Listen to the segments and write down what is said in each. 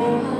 Oh.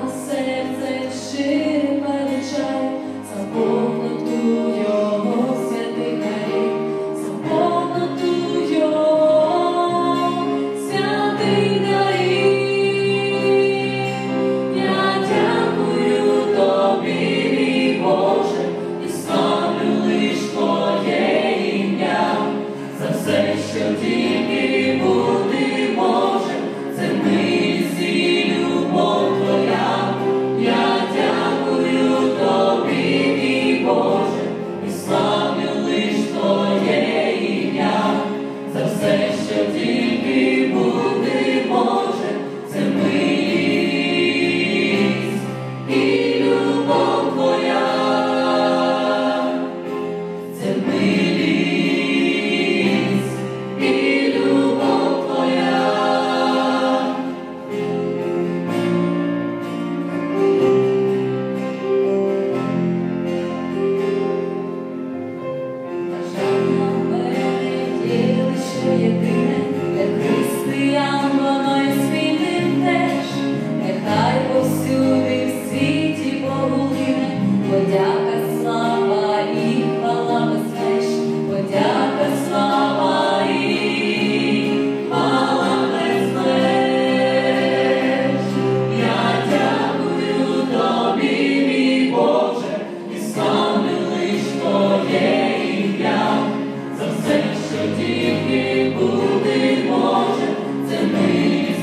Тільки буде Боже, це ми.